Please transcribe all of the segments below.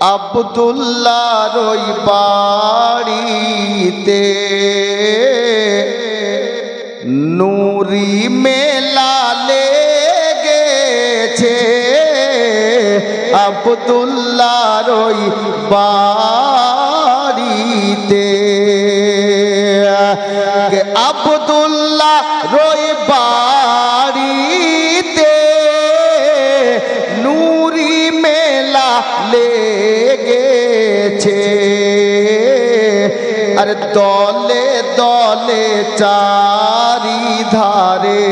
আবদুল্লার ওই বাড়িতে নুরি মেলা লেগেছে। আবদুল্লার ওই বাড়িতে কে আবদুল্লাহ রই বাড়িতে দলে দলে চারি ধারে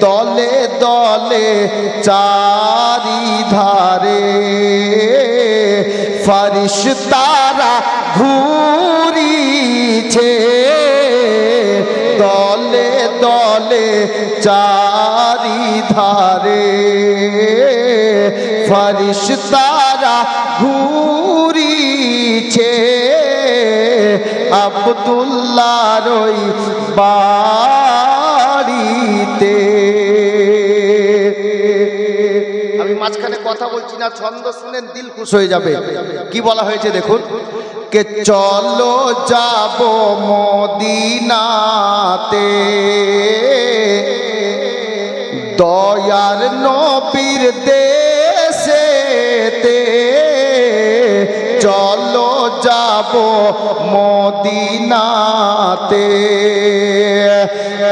দলে দলে চারি ধারে ফারিস তারা ঘুরিছে, দলে দলে চারি ধারে ফারিস তারা ঘুরিছে আবদুল্লার ওই বাড়িতে। আমি মাঝখানে কথা বলছি না, ছন্দ শুনেন দিল খুশ হয়ে যাবে। কি বলা হয়েছে দেখুন? কে চলো যাব মদিনাতে। দয়ার নবীর দেশেতে যাব মদিনাতে।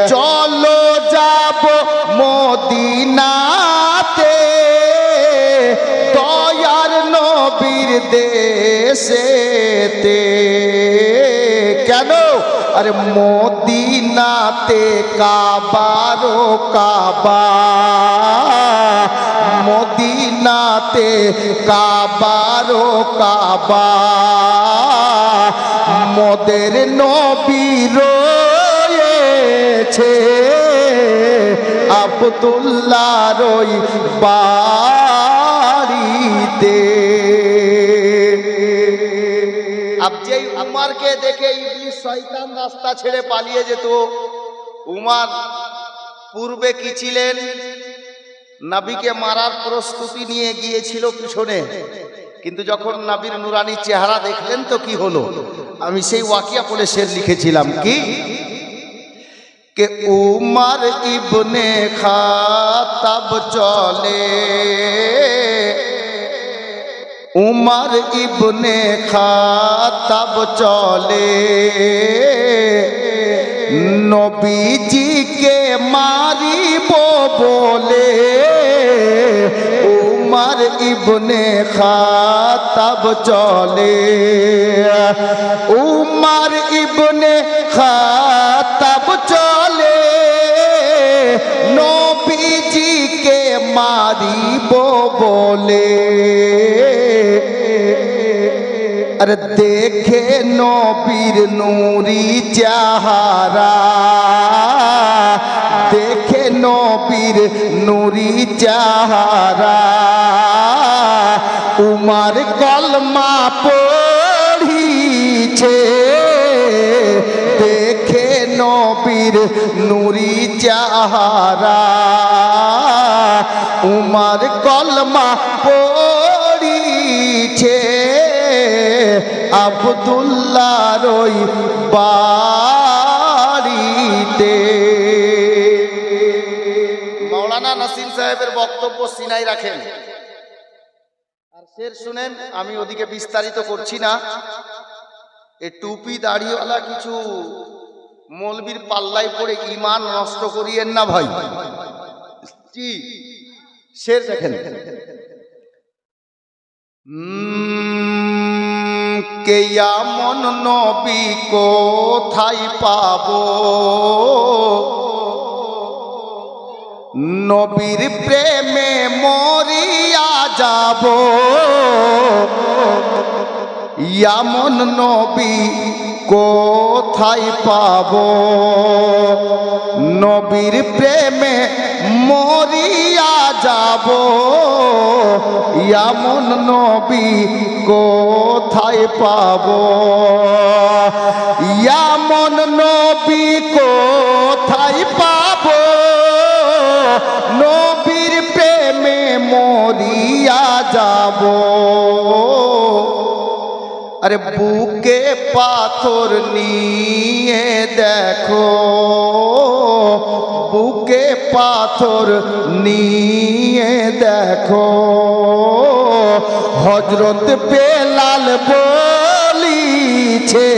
চলো যাব মদিনাতে। দয়ার নবীর দেশেতে। কেন? আরে মদিনাতে কাবারো কাবা। মদিনাতে কাবারো কাবা। মদের নবী রয়েছে। আবদুল্লার ওই বাড়িতে। আব যেই উমারকে দেখে ইবলিস শয়তান রাস্তা ছেড়ে পালিয়ে যেত, উমার পূর্বে কি ছিলেন? নাবিকে মারার প্রস্তুতি নিয়ে গিয়েছিল পিছনে। কিন্তু যখন নাবির নুরানি চেহারা দেখলেন তো কি হলো? আমি সেই ওয়াকিয়া বলে শের লিখেছিলাম কি? কে উমার ইবনে খাতাব চলে। উমার ইবনে খাতাব চলে। নবীজিকে মারিব বলে। উমার ইবনে খাতাব চলে। উমার ইবনে খাতাব চলে। নবীজিকে মারিব বলে। আর দেখে নবীর নুরি চাহারা। দেখে নবীর নুরি চাহারা। উমার কলমা পড়িছে। দেখে নবীর নুরি চাহারা। উমার কলমা পড়িছে। আবদুল্লার ওই বাড়িতে। মৌলানা নাসিম সাহেবের বক্তব্য সিনাই রাখেন। শের শুনেন আমি ওদিকে বিস্তারিত করছি না। এ টুপি দাড়িওয়ালা কিছু মলবির পাল্লাই পড়ে ইমান নষ্ট করিয়েন না ভাই। জি শের দেখেন। উম, কে এমন নবী কোথায় পাবো? নবীর প্রেমে মরিয়া যাব। ইয়ামন নবী কোথায় পাব? নবীর প্রেমে মরিয়া যাব। এমন নবী কোথায় পাব? ইয়ামন নবী কোথায় পাব? প্রেমে যাব। আরে বুকে পাথর নিয়ে দেখো। বুকে পাথর নিয়ে দেখো। হজরত বেলাল বলিছে,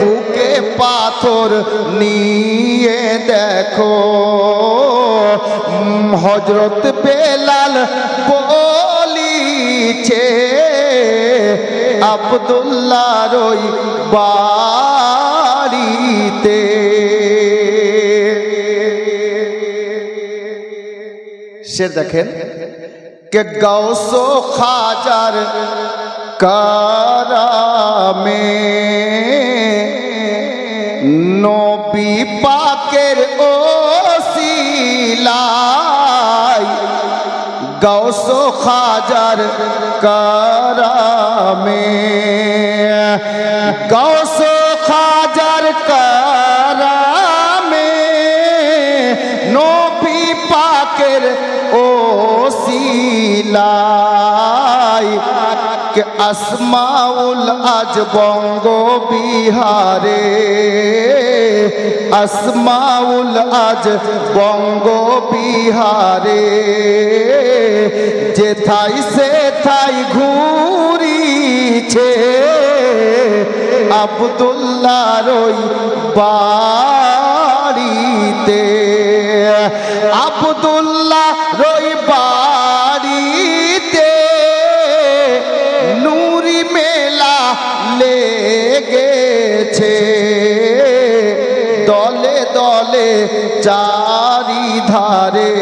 বুকে পাথর নিয়ে দেখো। হজরত বেলাল বলিছে আবদুল্লাহ রই বাড়িতে সে দেখেন কে গৌসো খাজার কারামে নবী পাকের ওসিলাই গৌস খাজার কারামে। গৌস খাজার কারামে নবী পাকের ওসিলাই কে আসমাউল আজ বঙ্গ বিহারে আসমাউল আজ বঙ্গ বিহারে যে থাই সে থাই ঘুরিছে আবদুল্লাহ রই বাড়িতে। আবদুল্লাহ লেগেছে দলে দলে চারি ধারে।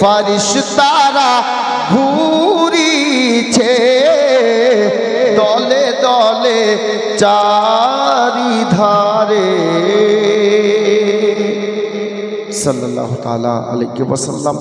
ফারিস তারা ঘুরিছে, দলে দলে চারি ধারে। সাল্লাল্লাহু তাআলা আলাইহি ওয়াসাল্লাম